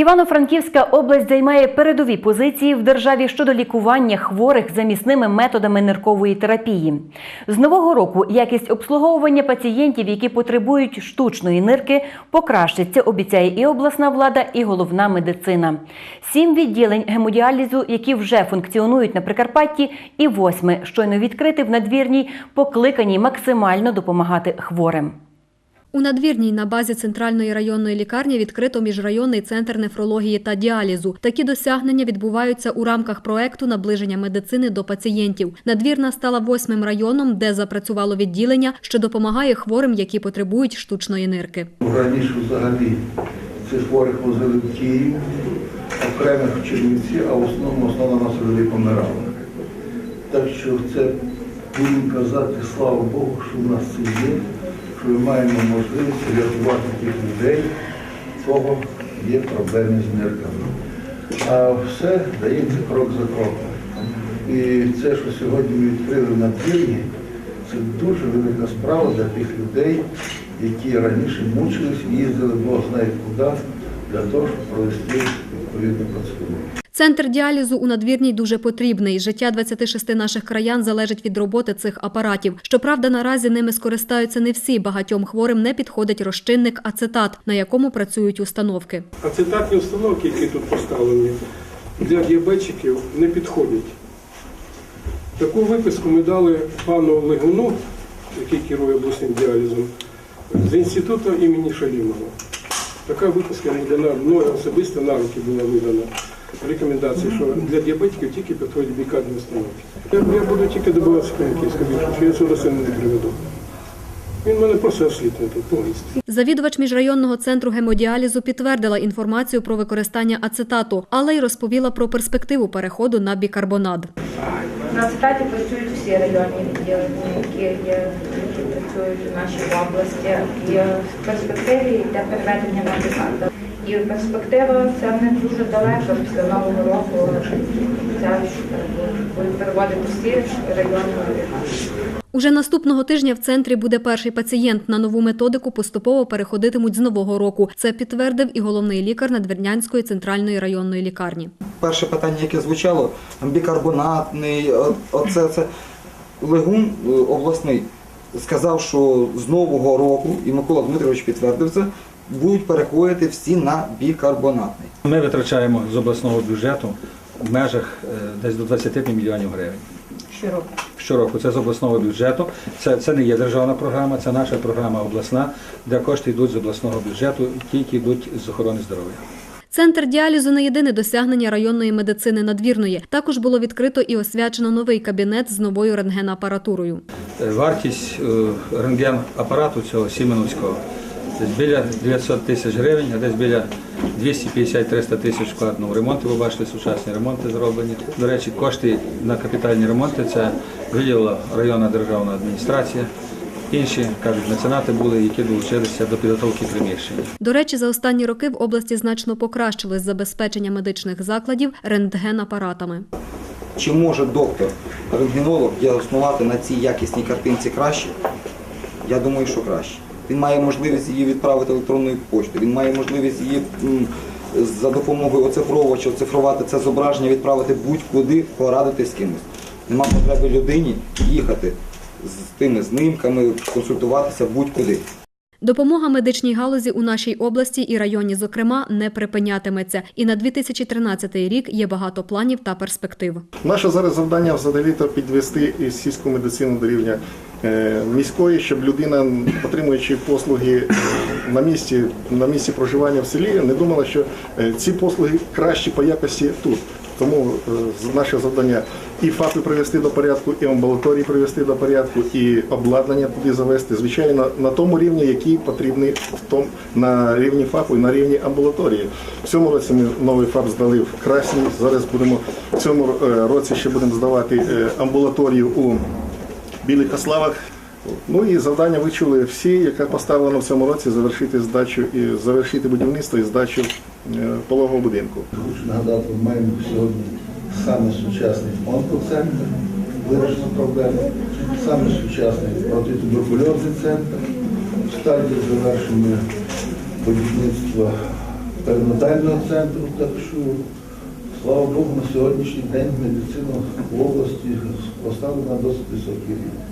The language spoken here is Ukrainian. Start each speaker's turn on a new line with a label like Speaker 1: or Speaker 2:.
Speaker 1: Івано-Франківська область займає передові позиції в державі щодо лікування хворих замісними методами ниркової терапії. З нового року якість обслуговування пацієнтів, які потребують штучної нирки, покращиться, обіцяє і обласна влада, і головна медицина. Сім відділень гемодіалізу, які вже функціонують на Прикарпатті, і восьме, щойно відкрити в надвірній, покликані максимально допомагати хворим.
Speaker 2: У надвірній на базі центральної районної лікарні відкрито міжрайонний центр нефрології та діалізу. Такі досягнення відбуваються у рамках проекту наближення медицини до пацієнтів. Надвірна стала восьмим районом, де запрацювало відділення, що допомагає хворим, які потребують штучної нирки.
Speaker 3: Раніше взагалі цих хворих возили в Київ, окремих в Чернівці, а в основному основно нас люди помирали. Так що це будемо казати, слава Богу, що в нас це є, що ми маємо можливість рятувати тих людей, в кого є проблеми з нирками. А все дається крок за кроком. І це, що сьогодні ми відкрили на двір'ї, це дуже велика справа для тих людей, які раніше мучились, їздили Бог знає куди, для того, щоб провести відповідну процедуру.
Speaker 2: Центр діалізу у надвірній дуже потрібний. Життя 26 наших краян залежить від роботи цих апаратів. Щоправда, наразі ними скористаються не всі. Багатьом хворим не підходить розчинник ацетат, на якому працюють установки.
Speaker 4: Ацетатні установки, які тут поставлені, для діабетчиків не підходять. Таку виписку ми дали пану Легуну, який керує обласним діалізом, з інституту імені Шалімова. Така виписка для нас- мною особисто на руки була видана. Рекомендація, що для діабетиків тільки підходять бікадні установки. Я, я буду тільки добиватися комітетська більше, що я сюди сина не приведу. Він в мене просто осліпне тут повністю.
Speaker 2: Завідувач міжрайонного центру гемодіалізу підтвердила інформацію про використання ацетату, але й розповіла про перспективу переходу на бікарбонат.
Speaker 5: На ацетаті працюють всі районні відділення, які є, які працюють у нашій області. І в перспективі йде переведення на бікарбонат. І перспектива це не дуже далеко після нового року. Ця будуть переводити всі райони на.
Speaker 2: Уже наступного тижня в центрі буде перший пацієнт. На нову методику поступово переходитимуть з нового року. Це підтвердив і головний лікар Надвірнянської центральної районної лікарні.
Speaker 6: Перше питання, яке звучало, бікарбонатний, оце це Легун е, обласний сказав, що з нового року, і Микола Дмитрович підтвердив це, будуть переходити всі на бікарбонатний.
Speaker 7: Ми витрачаємо з обласного бюджету в межах е, десь до 20 мільйонів гривень.
Speaker 5: Щороку.
Speaker 7: Щороку це з обласного бюджету. Це, це не є державна програма, це наша програма обласна, де кошти йдуть з обласного бюджету, тільки йдуть з охорони здоров'я.
Speaker 2: Центр діалізу не єдине досягнення районної медицини надвірної. Також було відкрито і освячено новий кабінет з новою рентгенапаратурою.
Speaker 7: Е, Вартість е, рентген-апарату цього Сіменовського десь біля 900 тисяч гривень, а десь біля 250-300 тисяч вкладено в ремонти. Ви бачите, сучасні ремонти зроблені. До речі, кошти на капітальні ремонти це виділила районна державна адміністрація. Інші кажуть, меценати були, які долучилися до підготовки приміщень.
Speaker 2: До речі, за останні роки в області значно покращилось забезпечення медичних закладів рентген-апаратами.
Speaker 6: Чи може доктор, рентгенолог діагностувати на цій якісній картинці краще? Я думаю, що краще. Він має можливість її відправити електронною поштою, він має можливість її за допомогою оцифровувача оцифрувати це зображення, відправити будь-куди, порадити з кимось. Нема потреби людині їхати з тими знимками, консультуватися будь-куди.
Speaker 2: Допомога медичній галузі у нашій області і районі, зокрема, не припинятиметься. І на 2013 рік є багато планів та перспектив.
Speaker 8: Наше зараз завдання взагалі-то підвести сільську медицину до рівня міської, щоб людина, отримуючи послуги на місці, на місці проживання в селі, не думала, що е, ці послуги кращі по якості тут. Тому е, наше завдання і ФАПи привести до порядку, і амбулаторії привести до порядку, і обладнання туди завести, звичайно, на тому рівні, який потрібний в том, на рівні ФАПу і на рівні амбулаторії. В цьому році ми новий ФАП здали в Красні. Зараз будемо в цьому е, році ще будемо здавати е, амбулаторію у Білих Ославах. Ну і завдання ви чули всі, яке поставлено в цьому році завершити здачу і завершити будівництво і здачу е, пологового будинку.
Speaker 3: Хочу нагадати, ми маємо сьогодні саме сучасний онкоцентр, вирішення проблеми, саме сучасний протитуберкульозний центр. В стадії завершення будівництва перинатального центру. Так що, слава Богу, на сьогоднішній день медицина в області поставлена на досить високий рівень.